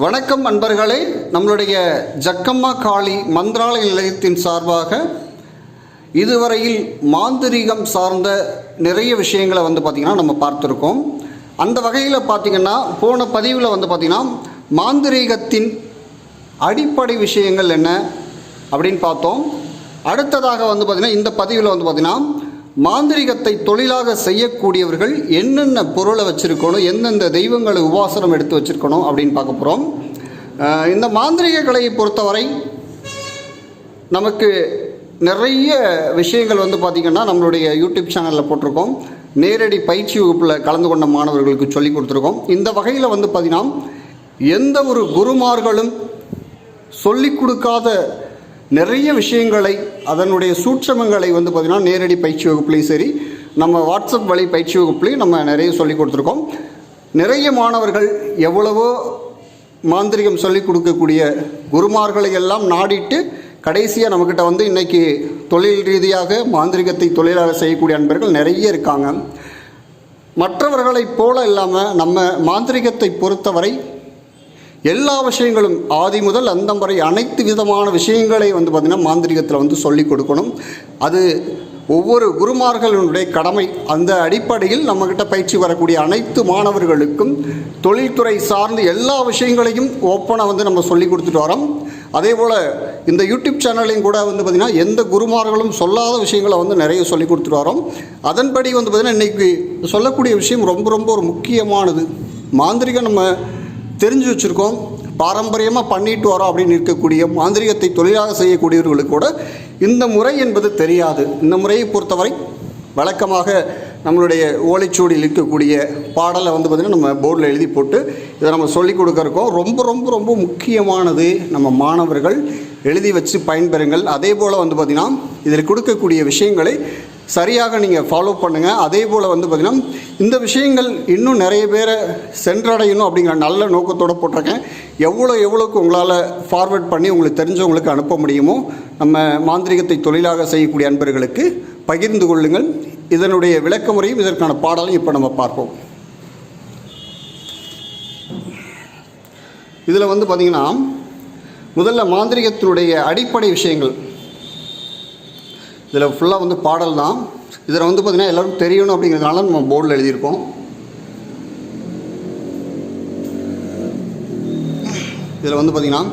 வணக்கம் அன்பர்களே நம்மளுடைய ஜக்கம்மா காளி மந்திராலய நிலையத்தின் சார்பாக இதுவரையில் மாந்திரீகம் சார்ந்த நிறைய விஷயங்களை வந்து பார்த்திங்கன்னா நம்ம பார்த்துருக்கோம். அந்த வகையில் பார்த்திங்கன்னா போன பதிவில் வந்து பார்த்திங்கன்னா மாந்திரீகத்தின் அடிப்படை விஷயங்கள் என்ன அப்படின்னு பார்த்தோம். அடுத்ததாக வந்து பார்த்திங்கன்னா இந்த பதிவில் வந்து பார்த்திங்கன்னா மாந்திரிகத்தை தொழிலாக செய்யக்கூடியவர்கள் என்னென்ன பொருளை வச்சுருக்கணும் எந்தெந்த தெய்வங்களை உபாசனம் எடுத்து வச்சுருக்கணும் அப்படின்னு பார்க்க போகிறோம் இந்த மாந்திரிக கலையை பொறுத்தவரை நமக்கு நிறைய விஷயங்கள் வந்து பார்த்திங்கன்னா நம்மளுடைய யூடியூப் சேனலில் போட்டிருக்கோம். நேரடி பயிற்சி வகுப்பில் கலந்து கொண்ட மாணவர்களுக்கு சொல்லி கொடுத்துருக்கோம். இந்த வகையில் வந்து பார்த்திங்கன்னா எந்த ஒரு குருமார்களும் சொல்லிக் கொடுக்காத நிறைய விஷயங்களை அதனுடைய சூட்சமங்களை வந்து பார்த்திங்கன்னா நேரடி பயிற்சி வகுப்புலேயும் சரி நம்ம வாட்ஸ்அப் வழி பயிற்சி வகுப்புலையும் நம்ம நிறைய சொல்லி கொடுத்துருக்கோம். நிறைய மாணவர்கள் எவ்வளவோ மாந்திரிகம் சொல்லிக் கொடுக்கக்கூடிய குருமார்களை எல்லாம் நாடிட்டு கடைசியாக நம்மக்கிட்ட வந்து இன்றைக்கி தொழில் ரீதியாக மாந்திரிகத்தை தொழிலாக செய்யக்கூடிய அன்பர்கள் நிறைய இருக்காங்க. மற்றவர்களைப் போல இல்லாமல் நம்ம மாந்திரிகத்தை பொறுத்தவரை எல்லா விஷயங்களும் ஆதி முதல் அந்தம் வரை அனைத்து விதமான விஷயங்களை வந்து பார்த்திங்கன்னா மாந்திரிகத்தில் வந்து சொல்லிக் கொடுக்கணும். அது ஒவ்வொரு குருமார்களுடைய கடமை. அந்த அடிப்படையில் நம்மக்கிட்ட பயிற்சி வரக்கூடிய அனைத்து மாணவர்களுக்கும் தொழில்துறை சார்ந்து எல்லா விஷயங்களையும் ஓப்பனாக வந்து நம்ம சொல்லி கொடுத்துட்டு வரோம். அதே போல் இந்த யூடியூப் சேனல்லையும் கூட வந்து பார்த்திங்கன்னா எந்த குருமார்களும் சொல்லாத விஷயங்களை வந்து நிறைய சொல்லி கொடுத்துட்டு வரோம். அதன்படி வந்து பார்த்திங்கன்னா இன்றைக்கி சொல்லக்கூடிய விஷயம் ரொம்ப ரொம்ப ஒரு முக்கியமானது. மாந்திரிகம் நம்ம தெரிஞ்சு வச்சுருக்கோம். பாரம்பரியமாக பண்ணிட்டு வரோம் அப்படின்னு இருக்கக்கூடிய மாந்திரிகத்தை தொழிலாக செய்யக்கூடியவர்களுக்கு கூட இந்த முறை என்பது தெரியாது. இந்த முறையை பொறுத்தவரை வழக்கமாக நம்மளுடைய ஓலைச்சுவடியில் இருக்கக்கூடிய பாடலை வந்து பார்த்திங்கன்னா நம்ம போர்டில் எழுதி போட்டு இதை நம்ம சொல்லிக் கொடுக்கறக்கோம் ரொம்ப ரொம்ப ரொம்ப முக்கியமானது நம்ம மாணவர்கள் எழுதி வச்சு பயன்பெறுங்கள். அதே போல் வந்து பார்த்திங்கன்னா இதில் கொடுக்கக்கூடிய விஷயங்களை சரியாக நீங்கள் ஃபாலோ பண்ணுங்கள் அதே போல் வந்து பார்த்திங்கன்னா இந்த விஷயங்கள் இன்னும் நிறைய பேரை சென்றடையணும் அப்படிங்கிற நல்ல நோக்கத்தோடு போட்டிருக்கேன். எவ்வளோ எவ்வளோக்கு உங்களால் ஃபார்வர்ட் பண்ணி உங்களுக்கு தெரிஞ்சவங்களுக்கு அனுப்ப முடியுமோ நம்ம மாந்திரிகத்தை தொழிலாக செய்யக்கூடிய அன்பர்களுக்கு பகிர்ந்து கொள்ளுங்கள். இதனுடைய விளக்க முறையும் இதற்கான பாடலையும் இப்போ நம்ம பார்ப்போம். இதில் வந்து பார்த்திங்கன்னா முதல்ல மாந்திரிகத்தினுடைய அடிப்படை விஷயங்கள். இதில் ஃபுல்லாக வந்து பாடல் தான். இதில் வந்து பார்த்திங்கன்னா எல்லோரும் தெரியணும் அப்படிங்கிறதுனால நம்ம போர்டில் எழுதியிருக்கோம் இதில் வந்து பார்த்திங்கன்னா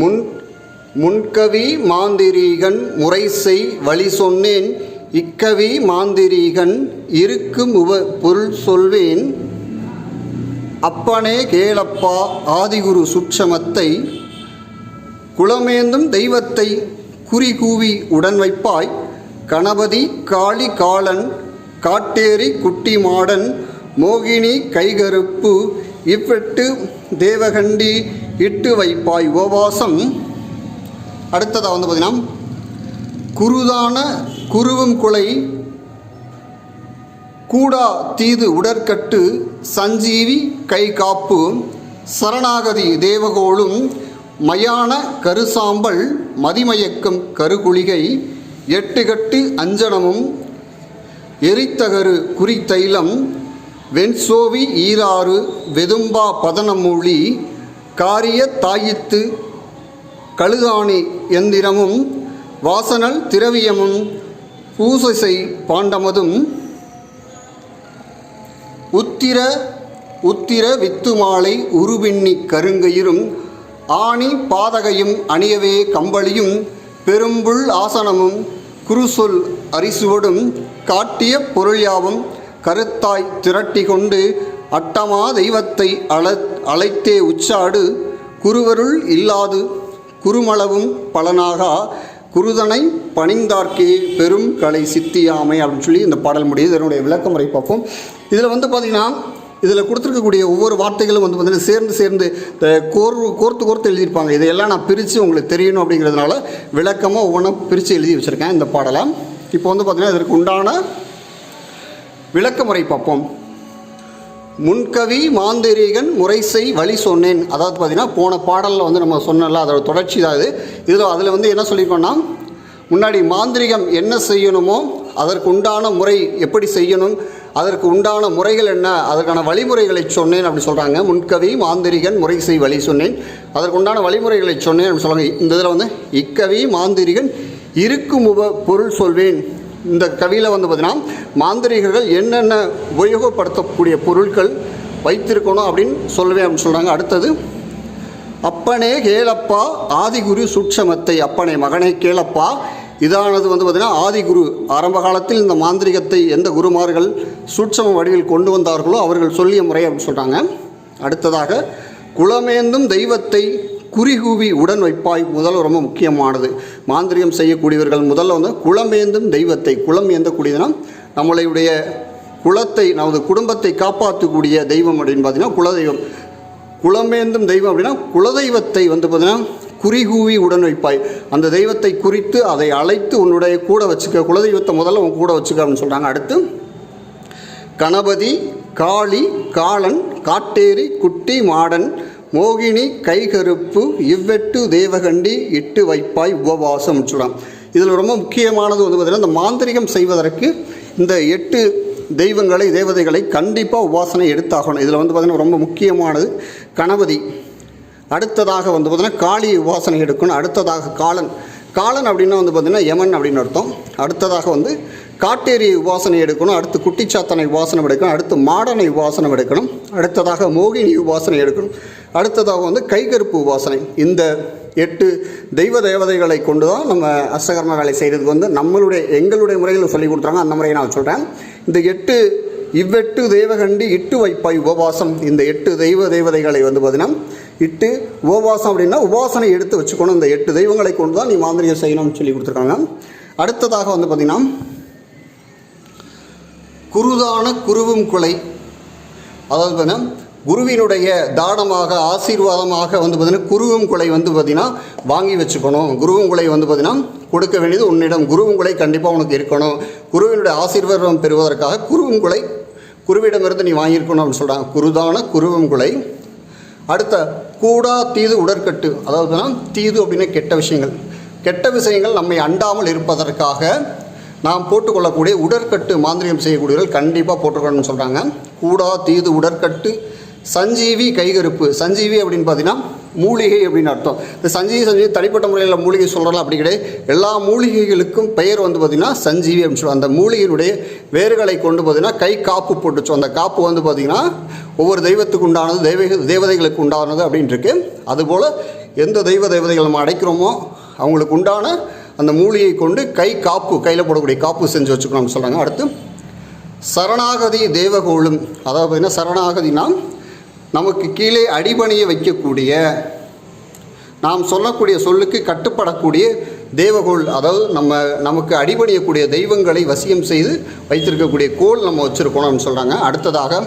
முன் முன்கவி மாந்திரீகன் முறை வழி சொன்னேன். இக்கவி மாந்திரீகன் இருக்கும் உவ பொருள் சொல்வேன். அப்பனே கேளப்பா ஆதிகுரு சுட்சமத்தை குளமேந்தும் தெய்வத்தை குறி கூவி உடன் வைப்பாய் கணபதி காளி காளன் காட்டேரி குட்டி மாடன் மோகினி கைகருப்பு இவ்வெட்டு தேவகண்டி இட்டு வைப்பாய் உபவாசம். அடுத்ததாக வந்து பார்த்தீங்கன்னா குருதான குருவும் குலை கூடா தீது உடற்கட்டு சஞ்சீவி கை காப்பு சரணாகதி தேவகோளும் மயான கருசாம்பல் மதிமயக்கும் கருகுளிகை எட்டுகட்டு அஞ்சனமும் எரித்தகரு குறித்தைலம் வெண்சோவி ஈராறு வெதும்பா பதனமூழி காரிய தாயித்து கழுதாணி எந்திரமும் வாசனல் திரவியமும் பூசசை பாண்டமதும் உத்திர உத்திர வித்துமாலை உருவிண்ணி கருங்கயிரும் ஆணி பாதகையும் அணியவே கம்பளியும் பெரும்புள் ஆசனமும் குருசொல் அரிசுவடும் காட்டிய பொருள் யாவும் கருத்தாய் திரட்டி கொண்டு அட்டமா தெய்வத்தை அழ அழைத்தே உச்சாடு குருவருள் இல்லாது குருமளவும் பலனாகா குருதனை பணிந்தார்க்கே பெரும் கலை சித்தியாமை அப்படின்னு சொல்லி இந்த பாடல் முடியுது. இதனுடைய விளக்கமுறை பார்ப்போம். இதில் வந்து பார்த்திங்கன்னா இதில் கொடுத்துருக்கக்கூடிய ஒவ்வொரு வார்த்தைகளும் வந்து பார்த்திங்கன்னா சேர்ந்து சேர்ந்து கோர் கோர்த்து கோர்த்து எழுதியிருப்பாங்க. இதையெல்லாம் நான் பிரித்து உங்களுக்கு தெரியணும் அப்படிங்கிறதுனால விளக்கமாக ஒவ்வொன்றும் பிரித்து எழுதி வச்சுருக்கேன் இந்த பாடலை. இப்போ வந்து பார்த்திங்கன்னா இதற்கு உண்டான விளக்கமுறை பார்ப்போம். முன்கவி மாந்திரீகன் முறைசை வழி சொன்னேன். அதாவது பார்த்தீங்கன்னா போன பாடலில் வந்து நம்ம சொன்னல அதோட தொடர்ச்சி தான் இது இதில் அதில் வந்து என்ன சொல்லியிருக்கோன்னா முன்னாடி மாந்திரிகம் என்ன செய்யணுமோ அதற்கு உண்டான முறை எப்படி செய்யணும் அதற்கு உண்டான முறைகள் என்ன? அதற்கான வழிமுறைகளை சொன்னேன் அப்படின்னு சொல்கிறாங்க முன்கவி மாந்திரிகன் முறை செய் வழி சொன்னேன். அதற்கு உண்டான வழிமுறைகளை சொன்னேன் அப்படின்னு சொல்கிறாங்க இந்த இதில் வந்து இக்கவி மாந்திரிகன் இருக்கும் உப பொருள் சொல்வேன். இந்த கவியில் வந்து பார்த்தீங்கன்னா மாந்திரிகர்கள் என்னென்ன உபயோகப்படுத்தக்கூடிய பொருட்கள் வைத்திருக்கணும் அப்படின்னு சொல்லுவேன் அப்படின்னு சொல்கிறாங்க அடுத்தது அப்பனே கேளப்பா ஆதிகுரு சூட்சமத்தை. அப்பனே மகனே கேளப்பா இதானது வந்து பார்த்திங்கன்னா ஆதிகுரு ஆரம்ப காலத்தில் இந்த மாந்திரிகத்தை எந்த குருமார்கள் சூட்சம வடிவில் கொண்டு வந்தார்களோ அவர்கள் சொல்லிய முறை அப்படின்னு சொல்கிறாங்க அடுத்ததாக குலமேந்தும் தெய்வத்தை குறிகூவி உடன் வைப்பாய் முதல்ல ரொம்ப முக்கியமானது. மாந்திரியம் செய்யக்கூடியவர்கள் முதல்ல வந்து குலமேந்தும் தெய்வத்தை குலம் ஏந்தக்கூடியதுன்னா நம்மளுடைய குலத்தை நமது குடும்பத்தை காப்பாற்றக்கூடிய தெய்வம் அப்படின்னு பார்த்தீங்கன்னா குலதெய்வம். குலமேந்தும் தெய்வம் அப்படின்னா குலதெய்வத்தை வந்து பார்த்தீங்கன்னா குறிகூவி உடன் வைப்பாய் அந்த தெய்வத்தை குறித்து அதை அழைத்து உன்னுடைய கூட வச்சுக்க குலதெய்வத்தை முதல்ல உன் கூட வச்சுக்க அப்படின்னு சொல்கிறாங்க அடுத்து கணபதி காளி காளன் காட்டேரி குட்டி மாடன் மோகினி கைகருப்பு இவ்வெட்டு தேவகண்டி இட்டு வைப்பாய் உபவாசம் சொல்லலாம் இதில் ரொம்ப முக்கியமானது வந்து பார்த்திங்கன்னா இந்த மாந்திரிகம் செய்வதற்கு இந்த எட்டு தெய்வங்களை தேவதைகளை கண்டிப்பாக உபாசனை எடுத்தாகணும். இதில் வந்து பார்த்திங்கன்னா ரொம்ப முக்கியமானது கணபதி. அடுத்ததாக வந்து பார்த்திங்கன்னா காளி உபாசனை எடுக்கணும். அடுத்ததாக காளன். காளன் அப்படின்னா வந்து பார்த்திங்கன்னா யமன் அப்படின்னு அர்த்தம். அடுத்ததாக வந்து காட்டேரி உபாசனை எடுக்கணும். அடுத்து குட்டிச்சாத்தனை உபாசனம் எடுக்கணும். அடுத்து மாடனை உபாசனம் எடுக்கணும். அடுத்ததாக மோகினி உபாசனை எடுக்கணும். அடுத்ததாக வந்து கைகருப்பு உபாசனை. இந்த எட்டு தெய்வ தேவதைகளை கொண்டு தான் நம்ம அஷ்டகர்ம வேலை செய்கிறதுக்கு வந்து நம்மளுடைய எங்களுடைய முறையில் சொல்லி கொடுத்துறாங்க அந்த முறையை நான் சொல்கிறேன் இந்த எட்டு இவ்வெட்டு தேவகண்டி இட்டு வைப்பாய் உபவாசம். இந்த எட்டு தெய்வ தேவதைகளை வந்து பார்த்தீங்கன்னா இட்டு உபவாசம் அப்படின்னா உபாசனை எடுத்து வச்சுக்கணும். இந்த எட்டு தெய்வங்களை கொண்டு தான் நீ மாந்திரிகம் செய்யணும்னு சொல்லி கொடுத்துருக்காங்க. அடுத்ததாக வந்து பார்த்திங்கன்னா குருதான குருவும் குலை. அதாவது பார்த்தீங்கன்னா குருவினுடைய தானமாக ஆசீர்வாதமாக வந்து பார்த்தீங்கன்னா குருவும் குலை வந்து பார்த்தீங்கன்னா வாங்கி வச்சுக்கணும். குருவும் குலை வந்து பார்த்தீங்கன்னா கொடுக்க வேண்டியது உன்னிடம். குருவும் குலை கண்டிப்பாக உனக்கு இருக்கணும். குருவினுடைய ஆசீர்வாதம் பெறுவதற்காக குருவும் குலை குருவிடமிருந்து நீ வாங்கியிருக்கணும் அப்படின்னு சொல்கிறாங்க குருதான குருவும் குலை. அடுத்த கூடா தீது உடற்கட்டு. அதாவது தீது அப்படின்னு கெட்ட விஷயங்கள். கெட்ட விஷயங்கள் நம்மை அண்டாமல் இருப்பதற்காக நாம் போட்டுக்கொள்ளக்கூடிய உடற்கட்டு மாந்திரியம் செய்யக்கூடியவர்கள் கண்டிப்பாக போட்டுக்கணும்னு சொல்கிறாங்க கூடா தீது உடற்கட்டு சஞ்சீவி கைகருப்பு. சஞ்சீவி அப்படின்னு பார்த்தீங்கன்னா மூலிகை அப்படின்னு அர்த்தம். இந்த சஞ்சீவி சஞ்சீவி தனிப்பட்ட முறையில் மூலிகை சொல்கிறலாம் அப்படி கிடையாது. எல்லா மூலிகைகளுக்கும் பெயர் வந்து பார்த்திங்கன்னா சஞ்சீவி அப்படின்னு சொல்லுவோம் அந்த மூலிகையினுடைய வேர்களை கொண்டு பார்த்தீங்கன்னா கை காப்பு போட்டுச்சோம் அந்த காப்பு வந்து பார்த்திங்கன்னா ஒவ்வொரு தெய்வத்துக்கு உண்டானது தெய்வ தேவதைகளுக்கு உண்டானது அப்படின்ட்டு இருக்கு. அதுபோல் எந்த தெய்வ தேவதைகள் நம்ம அடைக்கிறோமோ அவங்களுக்கு உண்டான அந்த மூலிகை கொண்டு கை காப்பு கையில் போடக்கூடிய காப்பு செஞ்சு வச்சுக்கணும்னு சொல்கிறாங்க அடுத்து சரணாகதி தேவகோளும். அதாவது பார்த்தீங்கன்னா சரணாகதினா நமக்கு கீழே அடிபணிய வைக்கக்கூடிய நாம் சொல்லக்கூடிய சொல்லுக்கு கட்டுப்படக்கூடிய தேவகோள் அதாவது நம்ம நமக்கு அடிபணியக்கூடிய தெய்வங்களை வசியம் செய்து வைத்திருக்கக்கூடிய கோள் நம்ம வச்சுருக்கணும்னு சொல்கிறாங்க அடுத்ததாக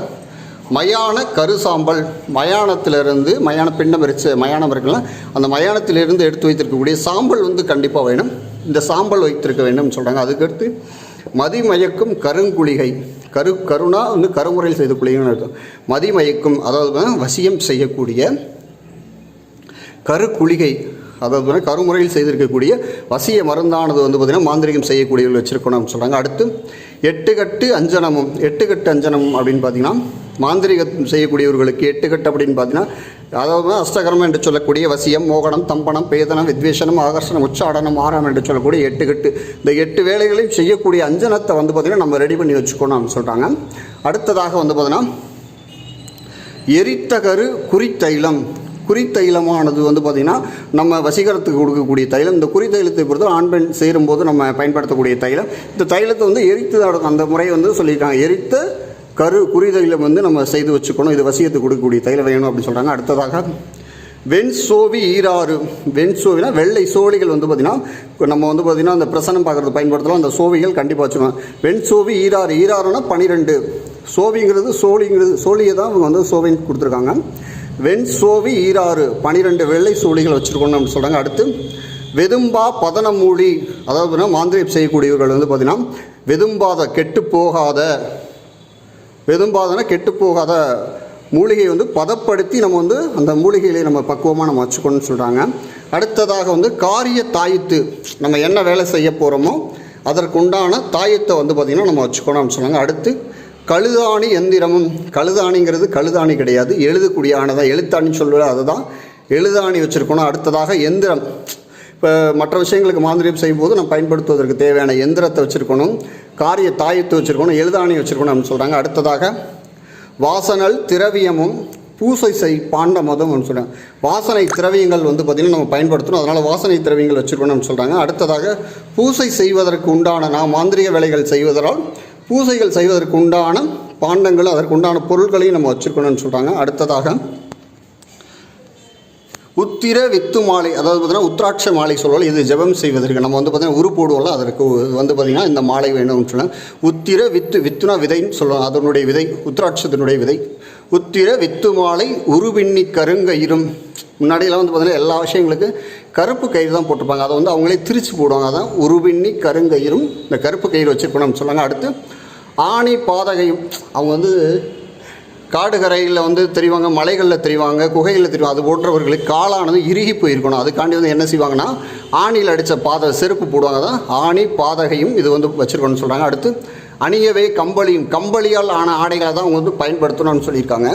மயான கருசாம்பல் மயானத்திலிருந்து மயான பிண்டம் எரிச்சு மயானம் இருக்கலாம் அந்த மயானத்திலிருந்து எடுத்து வைத்திருக்கக்கூடிய சாம்பல் வந்து கண்டிப்பாக வேணும். இந்த சாம்பல் வைத்திருக்க வேண்டும்னு சொல்கிறாங்க அதுக்கடுத்து மதிமயக்கும் கருங்குளிகை. கரு கருணா வந்து கருமுறையில் செய்த குளிகைன்னு அர்த்தம். மதிமயக்கும் அதாவது வசியம் செய்யக்கூடிய கருக்குளிகை அதாவது கருமுறையில் செய்திருக்கக்கூடிய வசிய மருந்தானது வந்து பார்த்திங்கன்னா மாந்திரிகம் செய்யக்கூடியவர்கள் வச்சுருக்கணும்னு சொல்கிறாங்க அடுத்து எட்டுக்கட்டு அஞ்சனமும். எட்டு கட்டு அஞ்சனமும் அப்படின்னு பார்த்தீங்கன்னா மாந்திரிகம் செய்யக்கூடியவர்களுக்கு எட்டு கட்டு அப்படின்னு பார்த்தீங்கன்னா அதாவது அஷ்டகரம் என்று சொல்லக்கூடிய வசியம் மோகனம் தம்பனம் பேதனம் வித்வேஷனம் ஆகர்ஷணம் உச்சாடனம் ஆரம் என்று சொல்லக்கூடிய எட்டுக்கட்டு இந்த எட்டு வேலைகளையும் செய்யக்கூடிய அஞ்சனத்தை வந்து பார்த்திங்கன்னா நம்ம ரெடி பண்ணி வச்சுக்கணும் சொல்கிறாங்க அடுத்ததாக வந்து பார்த்தீங்கன்னா எரித்தகரு குறித்தைலம். குறித்தைலமானது வந்து பார்த்திங்கன்னா நம்ம வசீகரத்துக்கு கொடுக்கக்கூடிய தைலம். இந்த குறித்தைலத்தை பொறுத்து ஆண் பெண் சேரும்போது நம்ம பயன்படுத்தக்கூடிய தைலம். இந்த தைலத்தை வந்து எரித்து அந்த முறையை வந்து சொல்லியிருக்காங்க. எரித்த கரு குறிதைலம் வந்து நம்ம செய்து வச்சுக்கணும். இது வசியத்துக்கு கொடுக்கக்கூடிய தைலம் வேணும் அப்படின்னு சொல்கிறாங்க அடுத்ததாக வெண் சோவி ஈராறு. வெண் சோவினா வெள்ளை சோழிகள் வந்து பார்த்திங்கன்னா நம்ம வந்து பார்த்திங்கன்னா அந்த பிரசனம் பார்க்குறது பயன்படுத்தலாம். அந்த சோவிகள் கண்டிப்பாக வச்சுக்கணும் வெண் சோவி ஈராறு. ஈராறுனா பனிரெண்டு. சோவிங்கிறது சோழிங்கிறது சோழியை தான் அவங்க வந்து சோவின்னு கொடுத்துருக்காங்க. வெண் சோவி ஈராறு. பனிரெண்டு வெள்ளை சோழிகள் வச்சுருக்கணும் அப்படின்னு சொல்கிறாங்க அடுத்து வெதும்பா பதனமூழி. அதாவது பார்த்தீங்கன்னா மாந்திரியம் செய்யக்கூடியவர்கள் வந்து பார்த்திங்கன்னா வெதும்பாத கெட்டு போகாத வெதும்பாதன கெட்டு போகாத மூலிகையை வந்து பதப்படுத்தி நம்ம வந்து அந்த மூலிகையிலே நம்ம பக்குவமாக நம்ம வச்சுக்கணும்னு சொல்கிறாங்க அடுத்ததாக வந்து காரிய தாயத்து நம்ம என்ன வேலை செய்ய போகிறோமோ அதற்குண்டான தாயத்தை வந்து பார்த்திங்கன்னா நம்ம வச்சுக்கணும்னு சொன்னாங்க அடுத்து கழுதாணி எந்திரமும் கழுதாணிங்கிறது கழுதாணி கிடையாது. எழுதக்கூடிய ஆனதான் எழுத்தாணின்னு சொல்லுவது அதுதான் எழுதாணி வச்சுருக்கணும். அடுத்ததாக எந்திரம். இப்போ மற்ற விஷயங்களுக்கு மாந்திரியம் செய்யும்போது நம்ம பயன்படுத்துவதற்கு தேவையான எந்திரத்தை வச்சுருக்கணும். காரிய தாயத்து வச்சுருக்கணும் எழுதாணி வச்சுருக்கணும் அப்படின்னு சொல்கிறாங்க அடுத்ததாக வாசனல் திரவியமும் பூசை செய் பாண்டமதம் சொல்கிறாங்க வாசனை திரவியங்கள் வந்து பார்த்திங்கன்னா நம்ம பயன்படுத்தணும். அதனால் வாசனை திரவியங்கள் வச்சுருக்கணும்னு சொல்கிறாங்க அடுத்ததாக பூசை செய்வதற்கு உண்டான நாம் மாந்திரிக வேலைகள் செய்வதால் பூசைகள் செய்வதற்கு உண்டான பாண்டங்கள் அதற்கு உண்டான பொருட்களையும் நம்ம வச்சுருக்கணும்னு சொல்கிறாங்க அடுத்ததாக உத்திர வித்து மாலை அதாவது பார்த்தீங்கன்னா உத்ராட்ச மாலை சொல்லுவோம் இது ஜெபம் செய்வதற்கு. நம்ம வந்து பார்த்தீங்கன்னா உரு போடுவோம்ல அதற்கு வந்து பார்த்திங்கன்னா இந்த மாலை வேணும்னு சொன்னாங்க உத்திர வித்து வித்துனா விதைன்னு சொல்லுவாங்க அதனுடைய விதை உத்ராட்சத்தினுடைய விதை. உத்திர வித்து மாலை உருவிண்ணி கருங்கயிரும் முன்னாடியெல்லாம் வந்து பார்த்தீங்கன்னா எல்லா விஷயங்களுக்கு கருப்பு கயிறு தான் போட்டிருப்பாங்க. அதை வந்து அவங்களே திரிச்சு போடுவாங்க அதான் உருவிண்ணி கருங்கயிரும் இந்த கருப்பு கயிறு வச்சுருக்கணும்னு சொன்னாங்க அடுத்து ஆணி பாதகையும் அவங்க வந்து காடுகரையில் வந்து தெரிவாங்க மலைகளில் தெரிவாங்க குகைகளில் தெரிவாங்க அது போன்றவர்களுக்கு காலானது இறுகி போயிருக்கணும். அதுக்காண்டி வந்து என்ன செய்வாங்கன்னா ஆணியில் அடித்த பாத செருப்பு போடுவாங்க. தான் ஆணி பாதகையும் இது வந்து வச்சுருக்கணும்னு சொல்கிறாங்க அடுத்து அணியவே கம்பளியும். கம்பளியால் ஆன ஆடைகளை தான் அவங்க வந்து பயன்படுத்தணும்னு சொல்லியிருக்காங்க.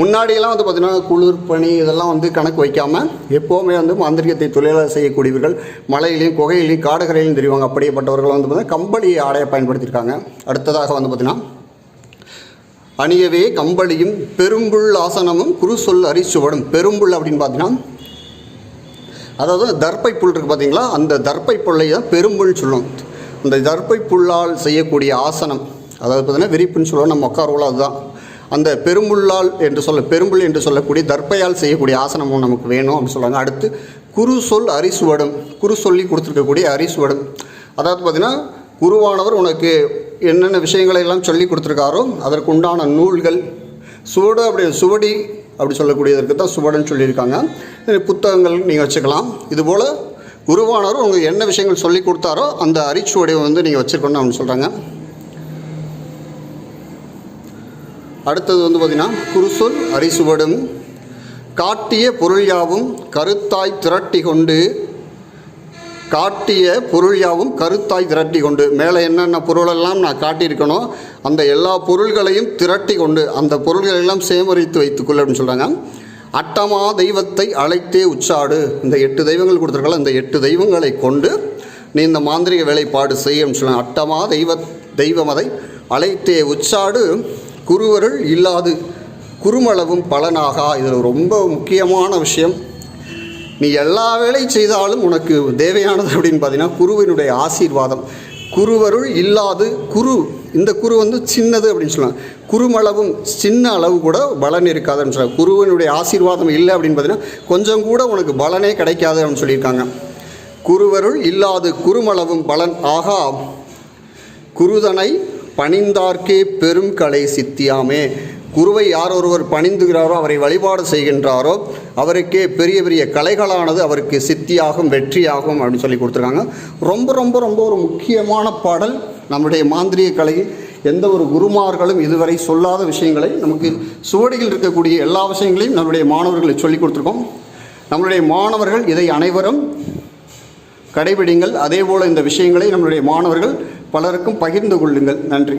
முன்னாடியெல்லாம் வந்து பார்த்திங்கன்னா குளிர் பனி இதெல்லாம் வந்து கணக்கு வைக்காமல் எப்போவுமே வந்து மாந்திரிகத்தை தொழிலாளர் செய்யக்கூடியவர்கள் மலையிலையும் குகையிலையும் காடுகரையிலையும் தெரிவாங்க. அப்படியேப்பட்டவர்கள் வந்து பார்த்திங்கன்னா கம்பளி ஆடையை பயன்படுத்தியிருக்காங்க. அடுத்ததாக வந்து பார்த்திங்கன்னா அணியவே கம்பளியும் பெரும்புள் ஆசனமும் குருசொல் அரிசுவடும் பெரும்புள் அப்படின்னு பார்த்தீங்கன்னா அதாவது தர்ப்பை புல் இருக்குது பார்த்தீங்களா அந்த தர்ப்பை புல்லை தான் பெரும்புல்னு சொல்லுவோம் அந்த தர்ப்பை புல்லால் செய்யக்கூடிய ஆசனம் அதாவது பார்த்தீங்கன்னா விரிப்புன்னு சொல்லுவோம் நம்ம உட்காருவோம் அதுதான். அந்த பெரும்புள்ளால் என்று சொல்ல பெரும்புல் என்று சொல்லக்கூடிய தர்ப்பையால் செய்யக்கூடிய ஆசனமும் நமக்கு வேணும் அப்படின்னு சொல்கிறாங்க அடுத்து குரு சொல் அரிசுவடும் குரு சொல்லி கொடுத்துருக்கக்கூடிய அரிசுவடும் அதாவது பார்த்தீங்கன்னா குருவானவர் உனக்கு என்னென்ன விஷயங்களை எல்லாம் சொல்லி கொடுத்துருக்காரோ அதற்கு உண்டான நூல்கள் சுவடு அப்படி சுவடி அப்படி சொல்லக்கூடியதற்கு தான் சுவடுன்னு சொல்லியிருக்காங்க. புத்தகங்கள் நீங்கள் வச்சுக்கலாம். இதுபோல் குருவானவர் உங்களுக்கு என்ன விஷயங்கள் சொல்லி கொடுத்தாரோ அந்த அரிச்சுவடியை வந்து நீங்கள் வச்சுருக்கணும் அப்படின்னு சொல்கிறாங்க அடுத்தது வந்து பார்த்திங்கன்னா குருசொல் அரிசுவடும் காட்டிய பொருள் யாவும் கருத்தாய் திரட்டி கொண்டு காட்டிய பொருள் யாவும் கருத்தாய் திரட்டி கொண்டு மேலே என்னென்ன பொருளெல்லாம் நான் காட்டியிருக்கணும் அந்த எல்லா பொருள்களையும் திரட்டி கொண்டு அந்த பொருள்களெல்லாம் சேமரித்து சேகரித்து வைத்துக்கொள் அப்படின்னு சொல்கிறாங்க அட்டமா தெய்வத்தை அழைத்தே உச்சாடு. இந்த எட்டு தெய்வங்கள் கொடுத்துருக்கல இந்த எட்டு தெய்வங்களை கொண்டு நீ இந்த மாந்திரிக வேலைப்பாடு செய்யும் அப்படின்னு அட்டமா தெய்வ தெய்வமதை அழைத்தே உச்சாடு. குருவருள் இல்லாது குறுமளவும் பலனாகா. இதில் ரொம்ப முக்கியமான விஷயம். நீ எல்லா வேலை செய்தாலும் உனக்கு தேவையானது அப்படின்னு பார்த்தீங்கன்னா குருவினுடைய ஆசீர்வாதம். குருவருள் இல்லாது குரு இந்த குரு வந்து சின்னது அப்படின்னு சொல்லுவாங்க குருமளவும் சின்ன அளவு கூட பலன் இருக்காதுன்னு சொல்லலாம். குருவினுடைய ஆசீர்வாதம் இல்லை அப்படின்னு பார்த்தீங்கன்னா கொஞ்சம் கூட உனக்கு பலனே கிடைக்காது அப்படின்னு சொல்லியிருக்காங்க. குருவருள் இல்லாது குருமளவும் பலன். ஆகா குருதனை பணிந்தார்க்கே பெரும் கலை சித்தியாமே. குருவை யார் ஒருவர் பணிந்துகிறாரோ அவரை வழிபாடு செய்கின்றாரோ அவருக்கே பெரிய பெரிய கலைகளானது அவருக்கு சித்தியாகும் வெற்றியாகும் அப்படின்னு சொல்லி கொடுத்துருக்காங்க. ரொம்ப ரொம்ப ரொம்ப ஒரு முக்கியமான பாடல் நம்முடைய மாந்திரிய கலையில் எந்த ஒரு குருமார்களும் இதுவரை சொல்லாத விஷயங்களை நமக்கு சுவடியில் இருக்கக்கூடிய எல்லா விஷயங்களையும் நம்முடைய மாணவர்களுக்கு சொல்லிக் கொடுத்துருக்கோம். நம்மளுடைய மாணவர்கள் இதை அனைவரும் கடைபிடிங்கள். அதே போல் இந்த விஷயங்களை நம்மளுடைய மாணவர்கள் பலருக்கும் பகிர்ந்து கொள்ளுங்கள். நன்றி.